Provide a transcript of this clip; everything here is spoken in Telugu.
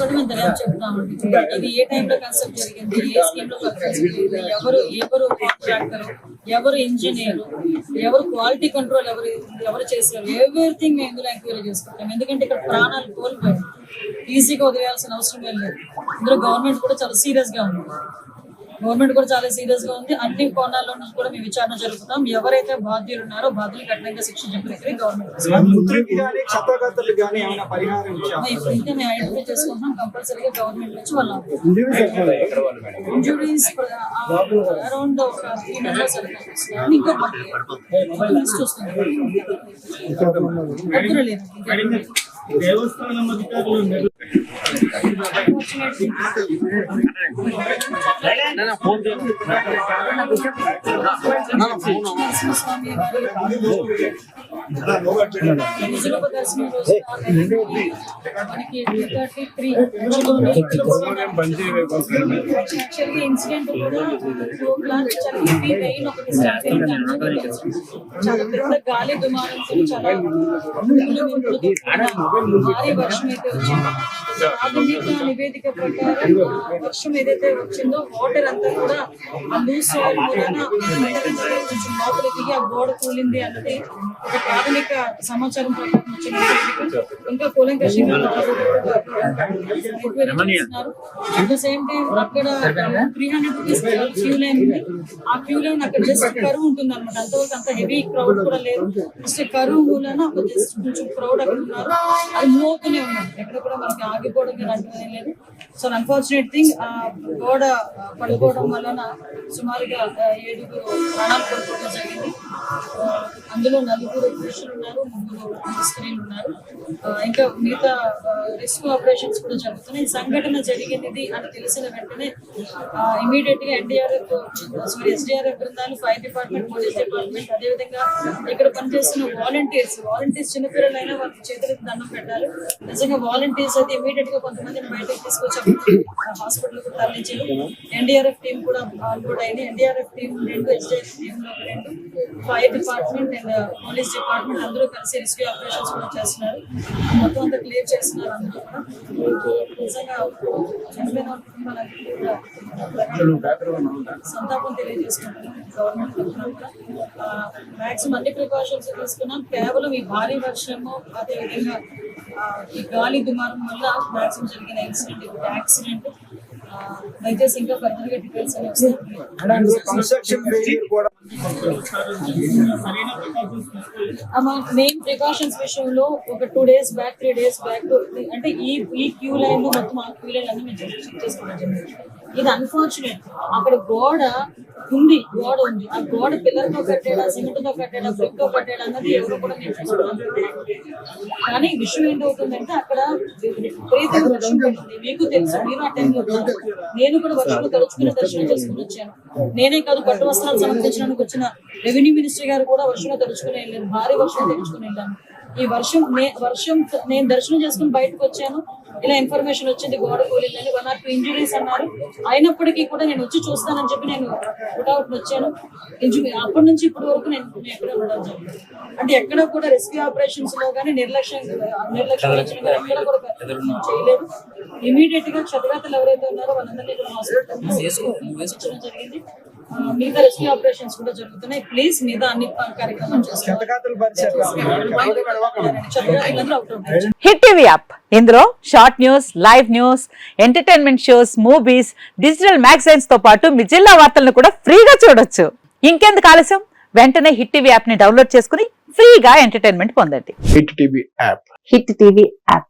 కూడా మేము ఇది ఏ టైంలో జరిగింది? ఏ స్కీమ్లో జరిగింది? ఎవరు ఎవరు కాంట్రాక్టర్? ఎవరు ఇంజనీర్? ఎవరు క్వాలిటీ కంట్రోల్ ఎవరు ఎవరు చేశారు ఎవ్రీథింగ్ మేము ఇందులో ఎంక్వైరీ చేసుకుంటాం. ఎందుకంటే ఇక్కడ ప్రాణాలు కోల్పోయారు. ఈజీగా వదిలేయాల్సిన అవసరం లేదు. ఇందులో గవర్నమెంట్ కూడా చాలా సీరియస్గా ఉంది. గవర్నమెంట్ కూడా చాలా సీరియస్గా ఉంది. అన్ని కోణాల్లో నుంచి కూడా మేము విచారణ జరుపుతాం. ఎవరైతే బాధ్యులు ఉన్నారో బాధ్యులు కఠినంగా శిక్షించే ప్రక్రియ గవర్నమెంట్ మేము ఐడెంటిఫై చేసుకుంటున్నాం కంపల్సరీగా గవర్నమెంట్ నుంచి వాళ్ళ ఇంజురీస్ అరౌండ్ ఒక త్రీ మెంబర్స్ ఇంకా చూస్తున్నాం ఒక్కరు లేరు ఇంకా దేవస్థానం అధికారులు నిర్ల- నరసింహస్వామి వారి విజయనగర దర్శనం రోజు మనకి టూ థర్టీ త్రీ యాక్చువల్గా ఇన్సిడెంట్ కూడా టూ క్లాక్ జరిగింది ట్రైన్ ఒకటి స్టార్ట్ అయింది అందరూ తెలుసు. చాలా పెద్ద గాలి దుమారంతో చాలా ఉరుములు మెరుపులతో కూడిన భారీ వర్షం అయితే వచ్చింది ప్రాథమిక నివేదిక ప్రకారం వర్షం ఏదైతే వచ్చిందో వాటర్ అంతా కూడా ఆ లూస్ సాయిల్ కొంచెం లోపలికి దిగి ఆ గోడ కూలింది అన్నది ఒక ప్రాథమిక సమాచారం ప్రకారం వచ్చిన ఇంకా కూలంకషంగా అట్ ద సేమ్ టైం అక్కడ three hundred rupees queue line ఉంది. ఆ క్యూ లైన్ అక్కడ జస్ట్ కరువు ఉంటుంది అనమాట అంతవరకు అంత హెవీ క్రౌడ్ కూడా లేదు. జస్ట్ కరువు మూలన ఒక జస్ట్ కొంచెం క్రౌడ్ అక్కడ ఉన్నారు. అది మూవ్ అవుతూనే ఉన్నారు ఎక్కడ కూడా మనకి ఆగిపోవడం కానీ అంటున్నది లేదు. సో అన్ఫార్చునేట్ థింగ్ ఆ గోడ పడిపోవడం వలన సుమారుగా ఏడుగురు ప్రాణాలు కోల్పోవడం జరిగింది అందులో నలుగురు పురుషులు ఉన్నారు ముగ్గురు స్త్రీలు ఉన్నారు. ఆ, ఇంకా మిగతా రెస్క్యూ ఆపరేషన్స్ కూడా జరుగుతున్నాయి. సంఘటన జరిగింది అని తెలిసిన వెంటనే ఇమీడియట్గా ఎన్డీఆర్ఎఫ్ సారీ ఎస్డీఆర్ఎఫ్ బృందాలు ఫైర్ డిపార్ట్మెంట్ పోలీస్ డిపార్ట్మెంట్ అదేవిధంగా ఇక్కడ పనిచేస్తున్న వాలంటీర్స్ వాలంటీర్స్ చిన్నపిల్లలైనా వాళ్ళకి చేతులకు దండం పెట్టాలి నిజంగా వాలంటీర్స్ అయితే ఇమీడియట్గా కొంతమందిని బయటకు తీసుకొచ్చి హాస్పిటల్కు తరలించారు. ఎన్డీఆర్ఎఫ్ టీం కూడా ఆన్బోర్డ్ అయింది. ఎన్డీఆర్ఎఫ్ టీం రెండు ఎస్డీఆర్ఎఫ్ టీం లో రెండు fire department and police department అందరూ కలిసి రెస్క్యూ ఆపరేషన్స్ కూడా చేస్తున్నారు. మొత్తం అంతా క్లియర్ చేస్తున్నారు అందరూ కూడా. నిజంగా చనిపోయిన కూడా సంతాపం తెలియజేసుకుంటున్నాం గవర్నమెంట్ తరఫున కూడా. మ్యాక్సిమం అన్ని ప్రికాషన్స్ తీసుకున్నాం. కేవలం ఈ భారీ వర్షము అదేవిధంగా ఈ గాలి దుమారం వల్ల మ్యాక్సిమం జరిగిన ఇన్సిడెంట్ యాక్సిడెంట్. దయచేసి ఇంకా ఫర్దర్గా డీటెయిల్స్. మెయిన్ ప్రికాషన్స్ విషయంలో ఒక two days back three days back అంటే ఈ ఈ క్యూ లైన్ మొత్తం ఆ క్యూ లైన్ అన్ని మేము చెక్ చేసుకోవడం జరిగింది ఇది అన్ఫార్చునేట్ అక్కడ గోడ ఉంది గోడ ఉంది. ఆ గోడ పిల్లర్తో కట్టాడా సిమెంట్తో కట్టాడా బ్రిక్తో కట్టాడా అన్నది ఎవరు కూడా చూసుకోవడం కానీ విషయం ఏంటవుతుందంటే అక్కడ విపరీతంగా మీకు తెలుసు మీరు ఆ టైంలో ఉన్నారు నేను కూడా వర్షంలో తడుచుకుని దర్శనం చేసుకుని వచ్చాను. నేనే కాదు పట్టు వస్త్రాలు సమర్పించడానికి వచ్చిన రెవెన్యూ మినిస్టర్ గారు కూడా వర్షంలో తడుచుకుని వెళ్ళారు. భారీ వర్షం తడుచుకుని వెళ్ళాను. ఈ వర్షం నే- వర్షం నేను దర్శనం చేసుకుని బయటకు వచ్చాను. ఇలా ఇన్ఫర్మేషన్ వచ్చింది గోడ కూలిందని. వన్ ఆర్ టూ ఇంజురీస్ అన్నారు. అయినప్పటికీ కూడా నేను వచ్చి చూస్తానని చెప్పి నేను అవుట్ వచ్చాను. ఇంజురీ అప్పటి నుంచి ఇప్పటి వరకు నేను ఎక్కడ ఉండడం జరిగింది అంటే ఎక్కడ కూడా రెస్క్యూ ఆపరేషన్స్లో కానీ నిర్లక్ష్యం నిర్లక్ష్యం ఎక్కడ కూడా చేయలేదు. ఇమీడియట్గా క్షతగాతలు ఎవరైతే ఉన్నారో వాళ్ళందరినీ కూడా హాస్పిటల్ జరిగింది. మిగతా రెస్క్యూ ఆపరేషన్స్ కూడా జరుగుతున్నాయి. ప్లీజ్ మిగతా అన్ని కార్యక్రమాలు హిట్ టీవీ యాప్ ఇందులో short news live news entertainment shows movies digital మ్యాగజైన్స్తో పాటు మీ జిల్లా వార్తలను కూడా ఫ్రీగా చూడొచ్చు. ఇంకెందుకు ఆలస్యం? వెంటనే హిట్ టీవీ యాప్ని డౌన్లోడ్ చేసుకుని ఫ్రీగా ఎంటర్టైన్మెంట్ పొందండి. Hit TV app hit TV app